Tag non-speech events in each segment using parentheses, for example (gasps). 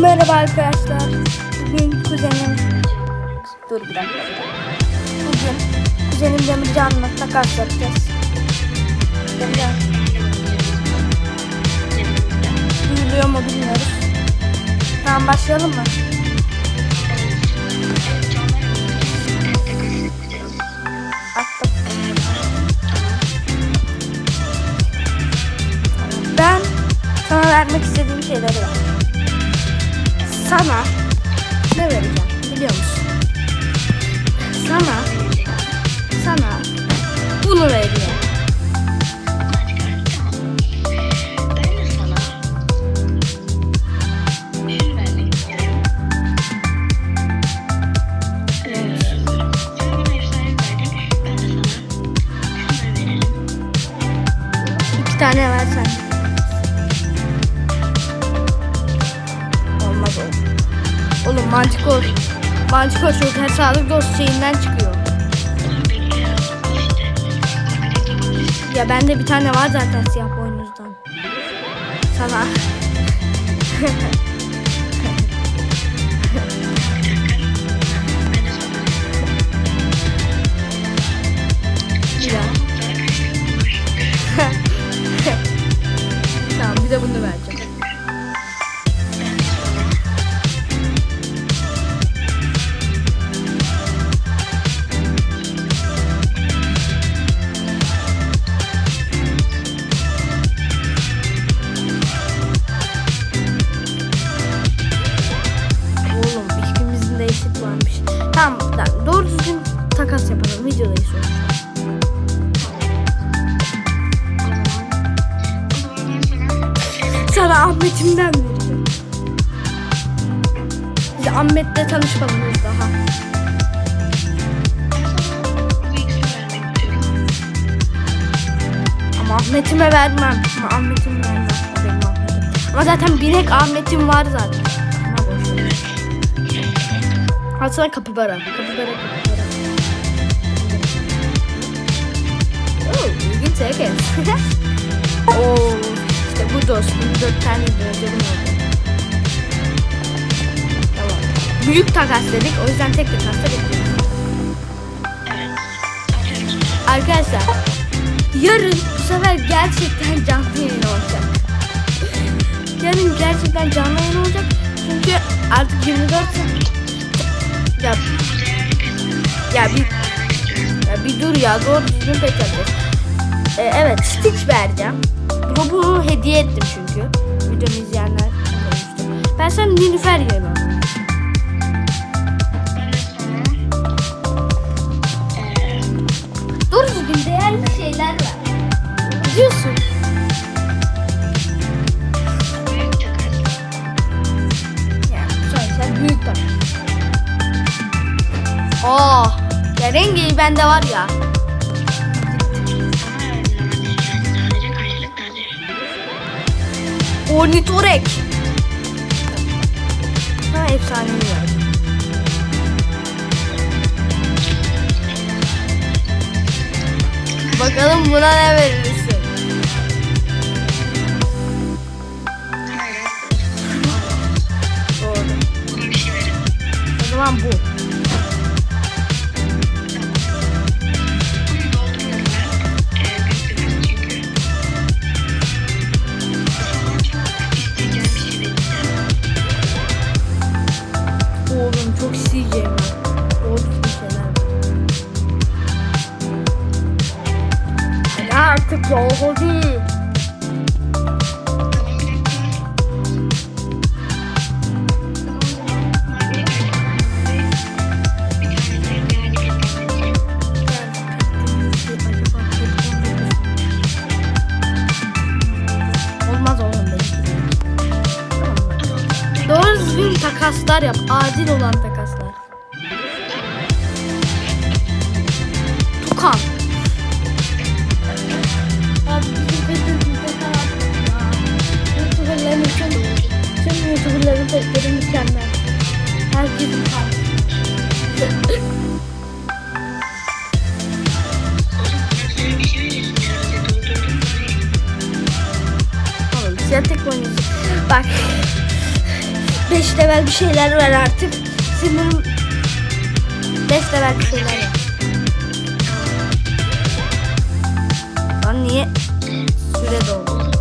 Merhaba arkadaşlar. Bugün kuzenim... Dur bir dakika. Bugün kuzenim Demircan'la takas yapacağız. Demircan. Duyuluyor mu bilmiyoruz. Tamam başlayalım mı? Attım. Ben sana vermek istediğim şeyleri ver. Sana ne vereceğim biliyor musun? Sana mantikor. Mantikor çok her sağlık dost şeyinden çıkıyor. Ya bende bir tane var zaten siyah boynuzdan. Sana. (laughs) Ahmet'imden vereceğim. Biz Ahmet'le tanışmalıyız daha. Ama Ahmet'ime vermem. Ama Ahmet'ime vermem. Ahmet'im. Ama zaten binek Ahmet'im var zaten. Sana kapibara. Kapibara kapibara. Oo, ilginç herkes. (laughs) Oo, işte bu dostum. Dört tane gözlerim oldu. Tamam. Büyük takas dedik. O yüzden tek takasta bekliyoruz. Evet. Atıyorum. Arkadaşlar yarın bu sefer gerçekten canlı yayın olacak. Yarın gerçekten canlı yayın olacak. Çünkü artık 24 saat. Ya, ya bir ya bir dur ya doğru düzgün pek yapacağız. Ee, evet Stitch vereceğim. Bu, bu hediye ettim çünkü. Videomu izleyenler görmüştü. Ben sana Nilüfer yemem. Doğru düzgün değerli şeyler ver. Biliyorsun. takas. Yani sonuçta büyük tabii. Oh, ya rengi bende var ya. Ornitorek. Ha efsanevi var. Bakalım buna ne verirsin? Doğru. O zaman bu. Çok isteyeceğim düzgün şeyler. Hadi artık ya hadi. Takaslar yap. Adil olan takaslar. Tukan. Abi bizim petler bizde kalan. Youtuberların tüm, tüm Youtuberların petleri mükemmel. Herkesin boynuzlu. Bak. 5 level bir şeyler var artık. Sanırım 5 level bir şeyler var. Lan niye süre doldu?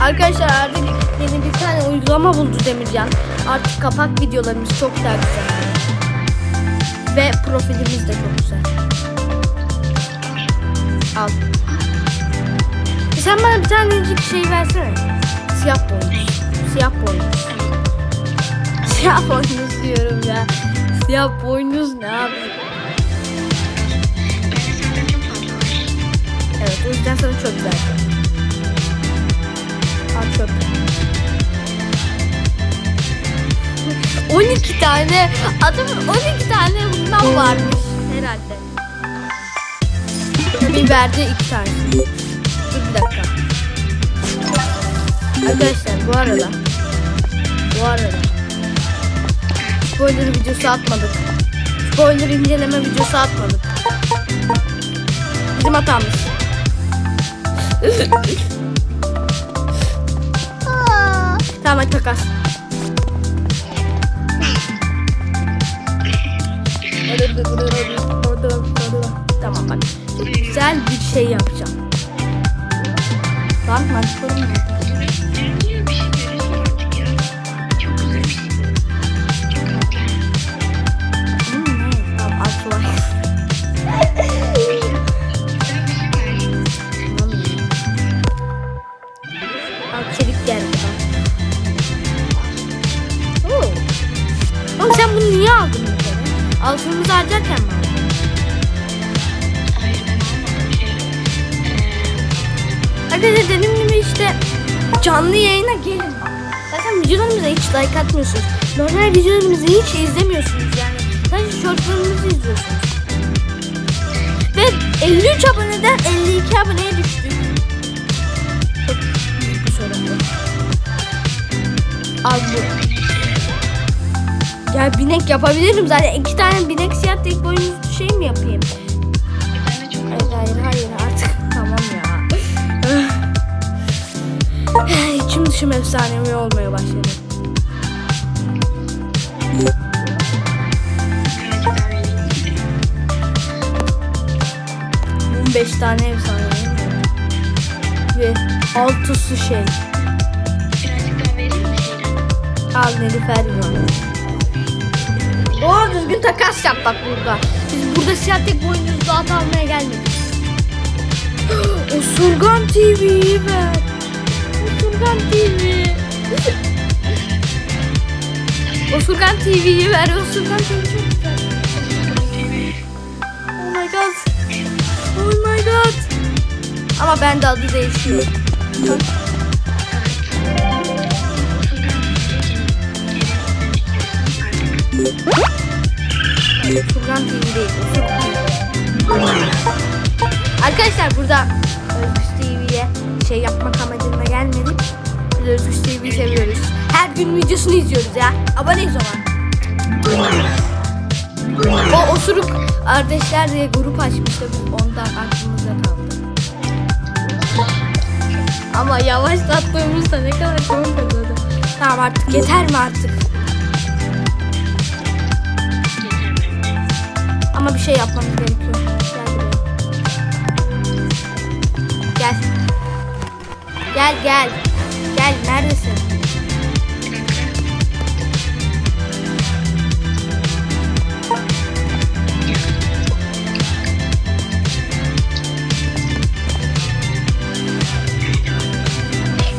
Arkadaşlar artık yeni bir tane uygulama buldu Demircan. Artık kapak videolarımız çok daha güzel. Ve profilimiz de çok güzel. Al. Sen bana bir tanecik şey versene. Siyah boynuz. Siyah boynuz. Siyah boynuz diyorum ya. Siyah boynuz ne abi? Evet o yüzden sana çok güzel. Al çöp. 12 tane adamın 12 tane bundan varmış herhalde. Tabii verdi iki tane. Dur bir dakika. Arkadaşlar bu arada bu arada spoiler videosu atmadık. Spoiler inceleme videosu atmadık. Bizim hatamız. (laughs) tamam hadi takas. Tamam bak. Güzel bir şey yapacağım. Lan mı? Arkadaşlar dediğim gibi işte canlı yayına gelin. Zaten videolarımıza hiç like atmıyorsunuz. Normal videolarımızı hiç izlemiyorsunuz yani. Sadece shortlarımızı izliyorsunuz. Ve 53 aboneden 52 aboneye düştük. Çok büyük bir sorun bu. Al bu. Ya binek yapabilirim zaten. iki tane binek siyah tek boynuzlu şey mi yapayım? Hayır hayır hayır İçim dışım efsanevi olmaya başladı. 15 tane efsanevi? Ve altısı şey. Al Nilüfer var. Doğru düzgün takas yap bak burada. Biz burada siyah tek boynuzlu at almaya gelmedik. (gasps) Osurgan TV'yi ver. Osurgan TV. Osurgan TV'yi ver. Osurgan TV çok güzel. Oh my god. Oh my god. Ama ben de adı değişiyor. Osurgan TV değil. Arkadaşlar burada Özgüç TV'ye şey yapmak amacıyla Biz Özgüç TV'yi seviyoruz. Her gün videosunu izliyoruz ya. Aboneyiz ona. O osuruk kardeşler diye grup açmıştı. Ondan aklımızda kaldı. Ama yavaşlattığımızda ne kadar komik oldu. Tamam artık yeter mi artık? Ama bir şey yapmamız gerekiyor. Gel. Gel. Gel gel. Neredesin?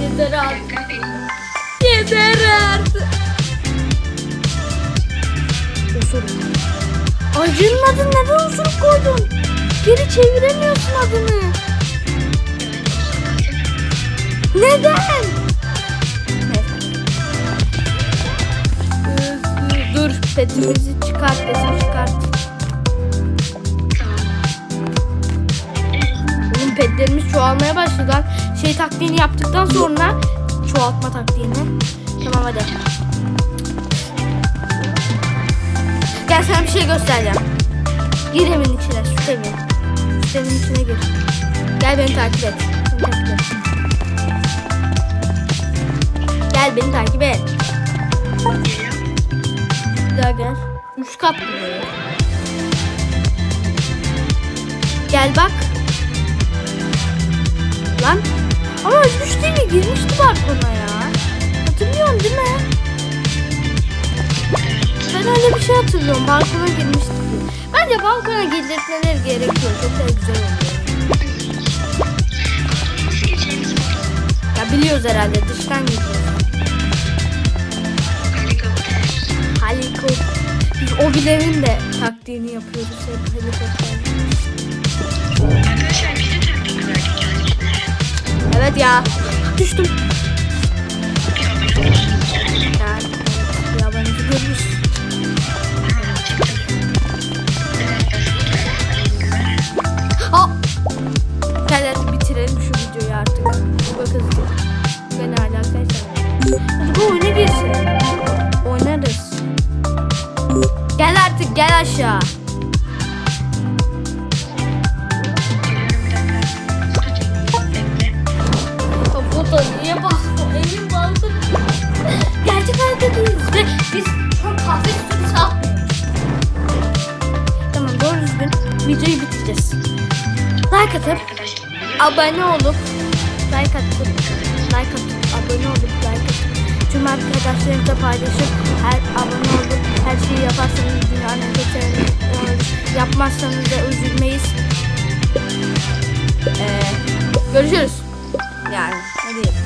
Yeter artık. Yeter artık. Osuruk. Acının adını neden osuruk koydun? Geri çeviremiyorsun adını. Neden? Dur petimizi çıkart petimi çıkart. Oğlum petlerimiz çoğalmaya başladı. Şey taktiğini yaptıktan sonra çoğaltma taktiğini. Tamam hadi. Gel sana bir şey göstereceğim. Gir evin içine, süt evin. Süt içine gir. Gel. Beni takip et. Beni takip et. Gel beni takip. Daha gel. Üç kat? Gel bak. Lan. Ama ölmüş değil mi? Girmişti balkona ya. Hatırlıyorsun değil mi? Ben öyle bir şey hatırlıyorum. Balkona girmişti. Bence balkona girdirtmeleri gerekiyor. Çok da güzel oluyor. Ya biliyoruz herhalde. Dıştan gidiyoruz. Helikopter. Biz o bilerin de taktiğini yapıyoruz hep helikopter. Evet ya. Düştüm. Yani. Yani evet, yabancı görmüş. Ha! Gel hadi bitirelim şu videoyu artık. Bu hızlı. Ben hala. Hadi bu oyuna girsin. Gel aşağı. Kaputa niye bastı? Elim bastı. Gerçek hayatta değiliz ve biz an kahve sütü satmıyoruz. Tamam doğru düzgün videoyu bitireceğiz. Like atıp abone olup like atıp like atıp abone olup like atıp tüm arkadaşlarınızla paylaşıp her abone olup her şeyi yaparsanız dünyanın olur. yapmazsanız da üzülmeyiz. Ee, görüşürüz. Yani ne diyeyim.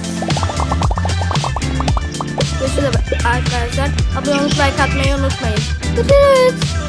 Görüşürüz arkadaşlar. Abone olup like unutmayın. Görüşürüz.